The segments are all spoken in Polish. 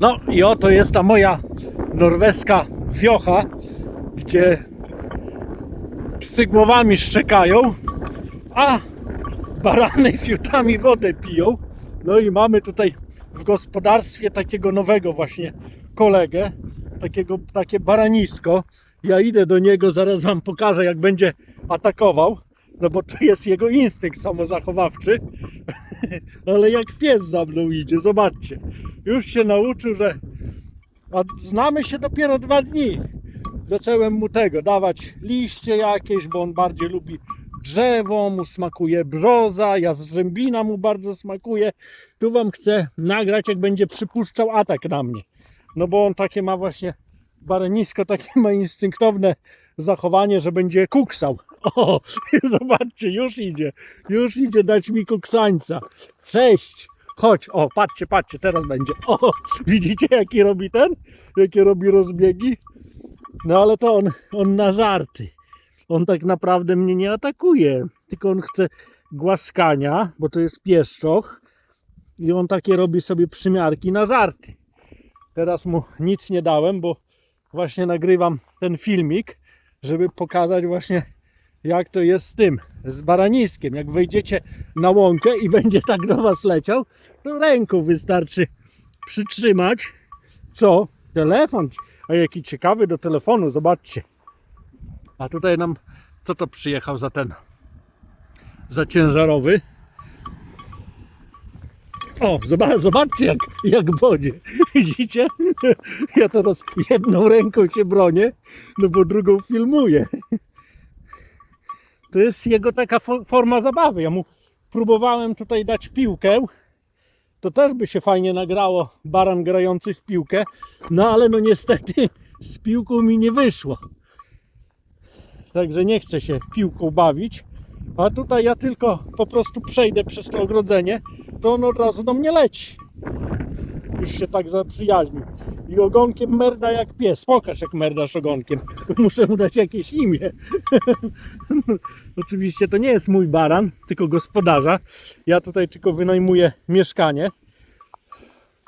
No i oto jest ta moja norweska wiocha, gdzie psy głowami szczekają, a barany fiutami wodę piją. No i mamy tutaj w gospodarstwie takiego nowego właśnie kolegę, takiego, takie baranisko. Ja idę do niego, zaraz wam pokażę jak będzie atakował, no bo to jest jego instynkt samozachowawczy. Ale jak pies za mną idzie, zobaczcie. Już się nauczył, że a znamy się dopiero dwa dni. Zacząłem mu tego dawać liście jakieś, bo on bardziej lubi drzewo, mu smakuje brzoza, jarzębina mu bardzo smakuje. Tu wam chcę nagrać, jak będzie przypuszczał atak na mnie. No bo on takie ma właśnie baranisko, takie ma instynktowne zachowanie, że będzie kuksał. O, zobaczcie, już idzie, już idzie dać mi kuksańca. Cześć, chodź, o, patrzcie, patrzcie, teraz będzie. O, widzicie jaki robi ten? Jakie robi rozbiegi? No ale to on, on na żarty. On tak naprawdę mnie nie atakuje, tylko on chce głaskania, bo to jest pieszczoch i on takie robi sobie przymiarki na żarty. Teraz mu nic nie dałem, bo właśnie nagrywam ten filmik, żeby pokazać właśnie jak to jest z tym, z baraniskiem. Jak wejdziecie na łąkę i będzie tak do was leciał, to ręką wystarczy przytrzymać. Co? Telefon. A jaki ciekawy do telefonu, zobaczcie. A tutaj nam, co to przyjechał za ten, za ciężarowy? O, zobacz, zobaczcie jak, jak wodzie. Widzicie? Ja teraz jedną ręką się bronię, no bo drugą filmuję. To jest jego taka fo- forma zabawy. Ja mu próbowałem tutaj dać piłkę. To też by się fajnie nagrało, baran grający w piłkę. No ale no niestety z piłką mi nie wyszło. Także nie chcę się piłką bawić. A tutaj ja tylko po prostu przejdę przez to ogrodzenie, to on od razu do mnie leci. Już się tak zaprzyjaźnił. I ogonkiem merda jak pies. Pokaż jak merdasz ogonkiem. Muszę mu dać jakieś imię. Oczywiście to nie jest mój baran, tylko gospodarza. Ja tutaj tylko wynajmuję mieszkanie.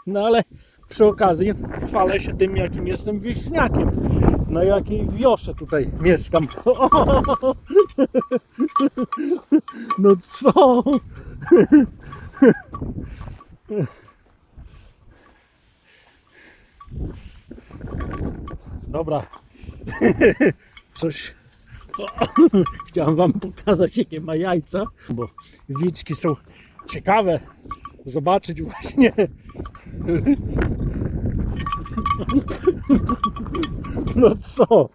No ale przy okazji chwalę się tym, jakim jestem wieśniakiem. Na jakiej wiosze tutaj mieszkam. No co? Dobra. Coś. O, Chciałem wam pokazać, jakie ma jajca, bo wiczki są ciekawe zobaczyć właśnie. No co?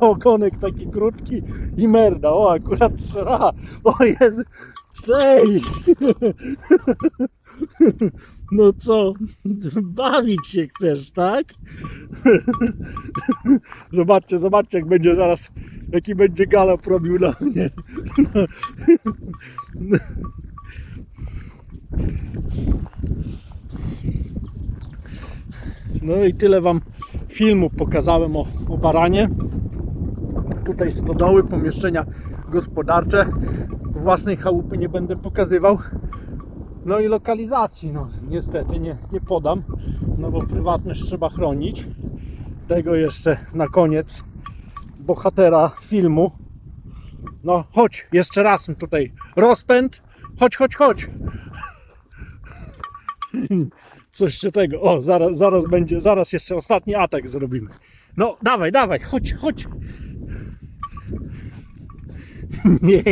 Ogonek taki krótki i merda. O, akurat sra. O Jezu. Cześć! No co? Bawić się chcesz, tak? Zobaczcie, zobaczcie, jak będzie zaraz, jaki będzie galop robił na mnie. No i tyle wam filmu pokazałem o, o baranie. Tutaj stodoły, pomieszczenia gospodarcze. Własnej chałupy nie będę pokazywał. No i lokalizacji, no niestety nie, nie podam, no bo prywatność trzeba chronić. Tego jeszcze na koniec bohatera filmu. No chodź, jeszcze raz tutaj rozpęd. Chodź, chodź, chodź. Coś jeszcze tego. O, zaraz, zaraz będzie, zaraz jeszcze ostatni atak zrobimy. No, dawaj, dawaj, chodź, chodź. Nie,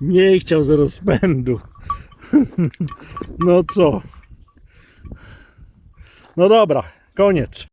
nie chciał z rozpędu. No co? No dobra, koniec.